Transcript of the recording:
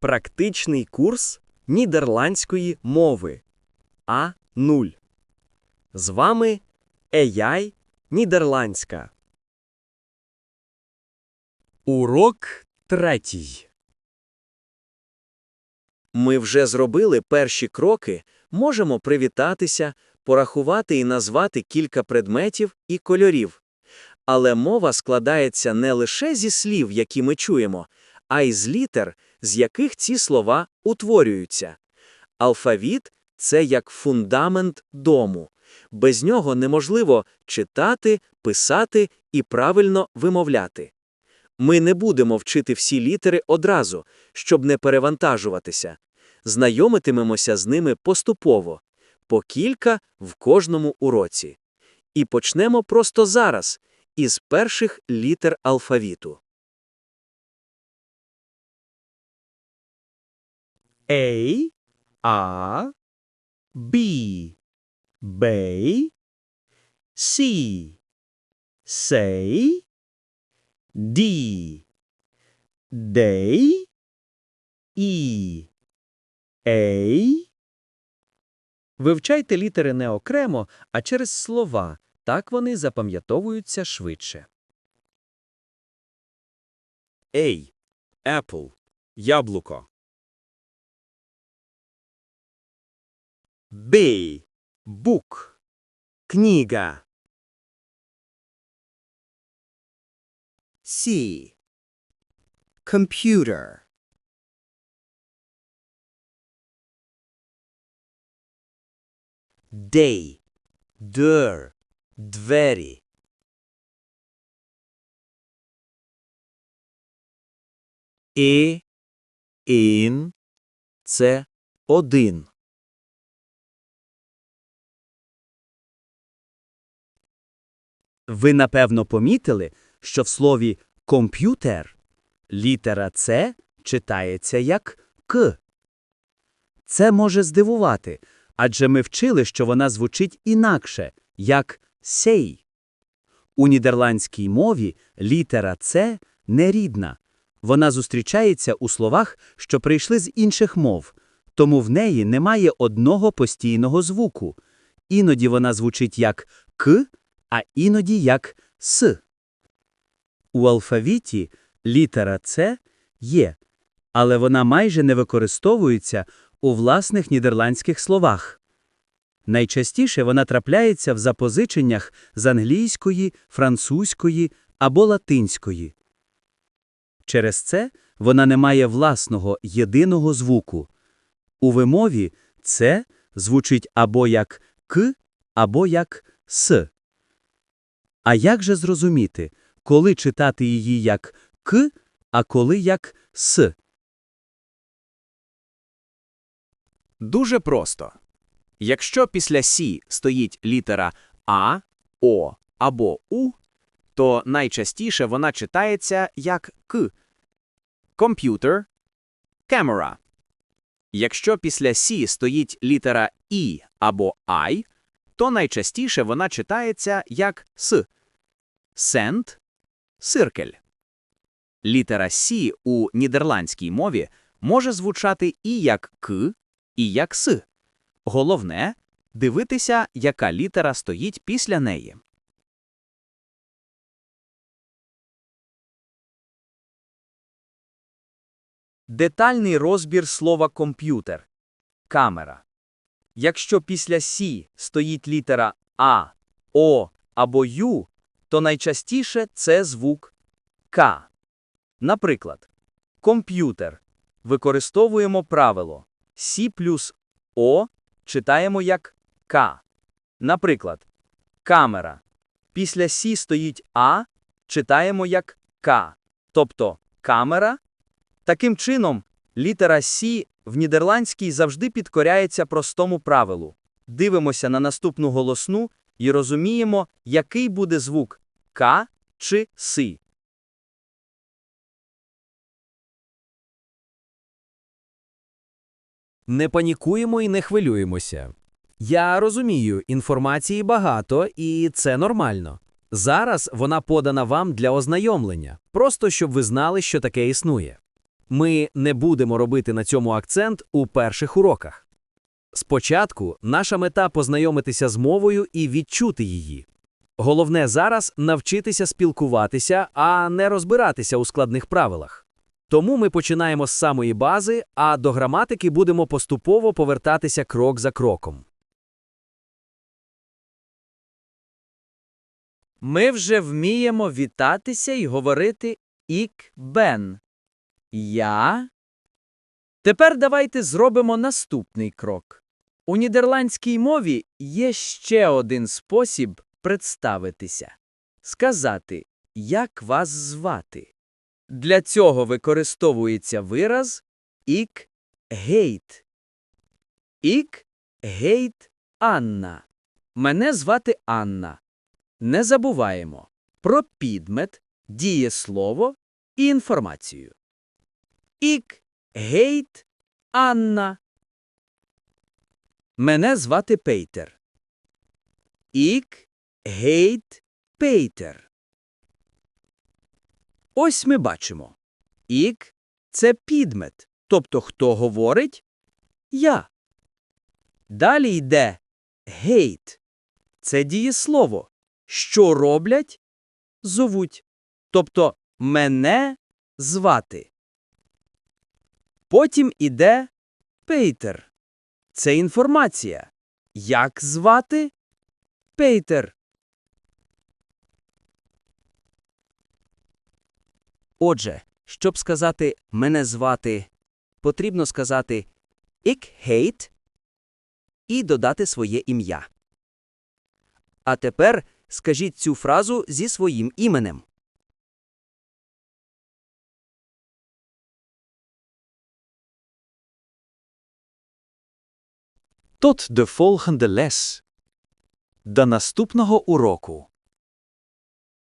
Практичний курс нідерландської мови А0. З вами AI Нідерландська. Урок третій. Ми вже зробили перші кроки, можемо привітатися, порахувати і назвати кілька предметів і кольорів. Але мова складається не лише зі слів, які ми чуємо, а й з літер, з яких ці слова утворюються. Алфавіт це як фундамент дому. Без нього неможливо читати, писати і правильно вимовляти. Ми не будемо вчити всі літери одразу, щоб не перевантажуватися. Знайомитимемося з ними поступово, по кілька в кожному уроці. І почнемо просто зараз, із перших літер алфавіту. A, A, B, bay, C, say, D, day, E, A. Вивчайте літери не окремо, а через слова. Так вони запам'ятовуються швидше. A. Apple. Яблуко. Б. Бук. Книга. C. Computer. Дей. Дер. Двері. І. Ін. Це один. Ви, напевно, помітили, що в слові «комп'ютер» літера «С» читається як «к». Це може здивувати, адже ми вчили, що вона звучить інакше, як «сей». У нідерландській мові літера «С» нерідна. Вона зустрічається у словах, що прийшли з інших мов, тому в неї немає одного постійного звуку. Іноді вона звучить як «к», а іноді як «с». У алфавіті літера «С» є, але вона майже не використовується у власних нідерландських словах. Найчастіше вона трапляється в запозиченнях з англійської, французької або латинської. Через це вона не має власного єдиного звуку. У вимові «це» звучить або як «к», або як «с». А як же зрозуміти, коли читати її як «к», а коли як «с»? Дуже просто. Якщо після Сі стоїть літера А, О або У, то найчастіше вона читається як К. Computer, camera. Якщо після Сі стоїть літера І або I, то найчастіше вона читається як С. Send, циркель. Літера Сі у нідерландській мові може звучати і як К, і як С. Головне – дивитися, яка літера стоїть після неї. Детальний розбір слова комп'ютер. Камера. Якщо після «сі» стоїть літера А, О або Ю, то найчастіше це звук К. Наприклад, комп'ютер. Використовуємо правило «сі» плюс О читаємо як К. Наприклад, камера. Після «сі» стоїть А, читаємо як К. Тобто камера. Таким чином, літера «сі» в нідерландській завжди підкоряється простому правилу. Дивимося на наступну голосну і розуміємо, який буде звук К чи Си. Не панікуємо і не хвилюємося. Я розумію, інформації багато, і це нормально. Зараз вона подана вам для ознайомлення, просто щоб ви знали, що таке існує. Ми не будемо робити на цьому акцент у перших уроках. Спочатку наша мета познайомитися з мовою і відчути її. Головне зараз навчитися спілкуватися, а не розбиратися у складних правилах. Тому ми починаємо з самої бази, а до граматики будемо поступово повертатися крок за кроком. Ми вже вміємо вітатися і говорити «ік бен». Я. Тепер давайте зробимо наступний крок. У нідерландській мові є ще один спосіб представитися сказати, як вас звати. Для цього використовується вираз «ік гейт». «Ік гейт Анна. Мене звати Анна. Не забуваємо про підмет, дієслово і інформацію. Ік гейт Анна. Мене звати Пейтер. Ік гейт Пейтер. Ось ми бачимо. Ік це підмет, тобто хто говорить я. Далі йде гейт. Це дієслово. Що роблять? Зовуть. Тобто мене звати. Потім іде Пейтер. Це інформація. Як звати? Пейтер. Отже, щоб сказати «мене звати», потрібно сказати «ik heet» і додати своє ім'я. А тепер скажіть цю фразу зі своїм іменем. Tot de volgende les. До наступного уроку.